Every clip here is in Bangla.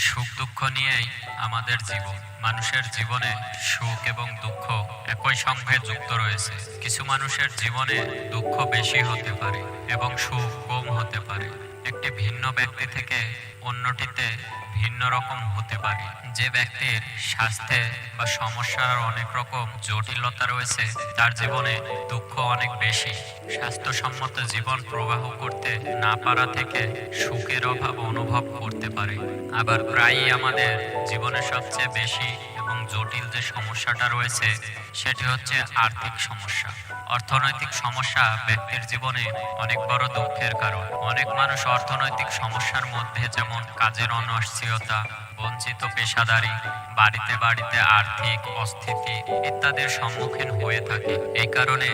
সুখ দুঃখ নিয়েই আমাদের জীবন। মানুষের জীবনে সুখ এবং দুঃখ একই সঙ্গে যুক্ত রয়েছে। কিছু মানুষের জীবনে দুঃখ বেশি হতে পারে এবং সুখ কম হতে পারে। একটি ভিন্ন ব্যক্তি থেকে অন্যটিতে ভিন্ন রকম হতে পারে। যে ব্যক্তির স্বাস্থ্যে বা সমস্যার অনেক রকম জটিলতা রয়েছে, তার জীবনে দুঃখ অনেক বেশি। স্বাস্থ্যসম্মত জীবন প্রবাহ করতে না পারা থেকে সুখের অভাব অনুভব করতে পারে। আবার প্রায়ই আমাদের জীবনে সবচেয়ে বেশি এবং জটিল যে সমস্যাটা রয়েছে, সেটি হচ্ছে আর্থিক সমস্যা। অর্থনৈতিক সমস্যা ব্যক্তির জীবনে অনেক বড় দুঃখের কারণ। অনেক মানুষ অর্থনৈতিক সমস্যার মধ্যে যেমন কাজের অনিশ্চয়তা বঞ্চিত পেশাদারি, বাড়িতে বাড়িতে আর্থিক অস্থিতি ইত্যাদির সম্মুখীন হয়ে থাকে। এই কারণে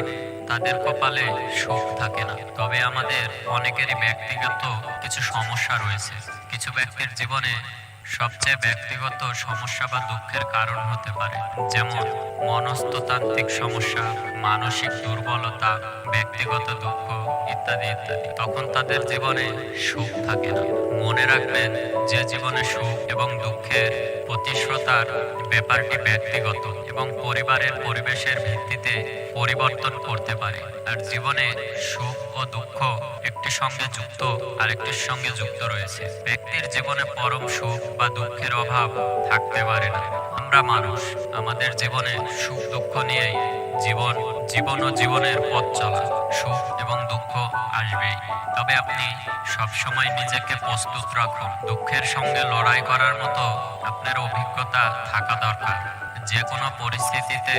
তাদের কপালে সুখ থাকে না। তবে আমাদের অনেকেরই ব্যক্তিগত কিছু সমস্যা রয়েছে। কিছু ব্যক্তির জীবনে সবচেয়ে ব্যক্তিগত সমস্যা বা দুঃখের কারণ হতে পারে। যেমন মনস্ততান্ত্রিক সমস্যা, মানসিক দুর্বলতা, ব্যক্তিগত দুঃখ ইত্যাদি ইত্যাদি। তখন তাদের জীবনে সুখ থাকে না। মনে রাখবেন, যে জীবনে সুখ এবং দুঃখের প্রতিশ্রতার ব্যাপারটি ব্যক্তিগত এবং পরিবারের পরিবেশের ভিত্তিতে পরিবর্তন করতে পারে। আর জীবনে সুখ ও দুঃখ একটি সঙ্গে যুক্ত আরেকটির সঙ্গে যুক্ত রয়েছে। ব্যক্তির জীবনে পরম সুখ বা দুঃখের অভাব থাকতে পারে না। আমরা মানুষ, আমাদের জীবনে সুখ দুঃখ নিয়েই জীবন জীবন ও জীবনের পথ চলা। সুখ এবং দুঃখ আসবেই। তবে আপনি সবসময় নিজেকে প্রস্তুত রাখুন। দুঃখের সঙ্গে লড়াই করার মতো আপনার অভিজ্ঞতা থাকা দরকার। যে কোনো পরিস্থিতিতে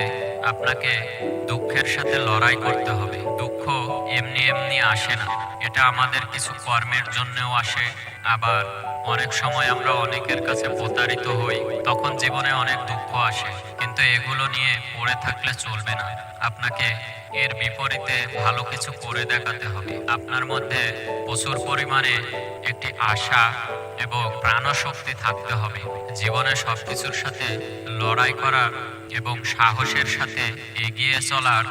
আপনাকে দুঃখের সাথে লড়াই করতে হবে। দুঃখ এমনি এমনি আসে না। এটা আমাদের কিছু কর্মের জন্যও আসে, আবার অনেক সময় আমরা অনেকের কাছে প্রতারিত হই, তখন জীবনে অনেক দুঃখ আসে, কিন্তু এগুলো নিয়ে পড়ে থাকলে চলবে না। আপনাকে এর বিপরীতে ভালো কিছু করে দেখাতে হবে। আপনার মধ্যে প্রচুর পরিমাণে একটি আশা এবং প্রাণশক্তি থাকতে হবে। জীবনে সবকিছুর সাথে লড়াই করার এবং সাহসের সাথে এগিয়ে চলার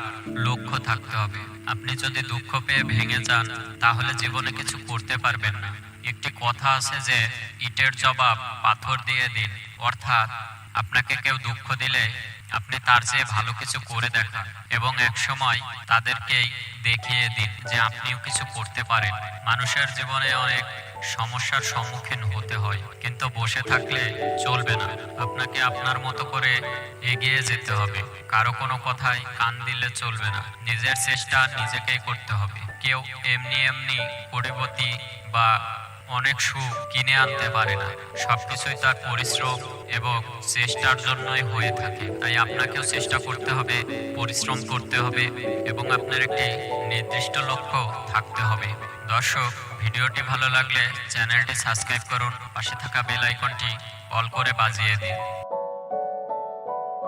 লক্ষ্য থাকতে হবে। আপনি যদি দুঃখ পেয়ে ভেঙে যান, তাহলে জীবনে কিছু করতে পারবেন না। একটি কথা আছে যে, ইটের জবাব পাথর দিয়ে দিন। অর্থাৎ, আপনাকে কেউ দুঃখ দিলে আপনি তার চেয়ে ভালো কিছু করে দেখান এবং এক সময় তাদেরকেই দেখিয়ে দিন যে আপনিও কিছু করতে পারেন। মানুষের জীবনে অনেক সমস্যার সম্মুখীন হতে হয়, কিন্তু বসে থাকলে চলবে না। আপনাকে আপনার মতো করে এগিয়ে যেতে হবে। কারও কোনো কথায় কান দিলে চলবে না। নিজের চেষ্টা নিজেকেই করতে হবে। কেউ এমনি এমনি কোটিপতি বা অনেক সুখ কিনে আনতে পারে না। সবকিছুই তার পরিশ্রম এবং চেষ্টার জন্যই হয়ে থাকে। তাই আপনাকেও চেষ্টা করতে হবে, পরিশ্রম করতে হবে এবং আপনার একটি নির্দিষ্ট লক্ষ্য থাকতে হবে। দর্শক, ভিডিওটি ভালো লাগলে চ্যানেলটি সাবস্ক্রাইব করুন, পাশে থাকা বেল আইকনটি অল করে বাজিয়ে দিন।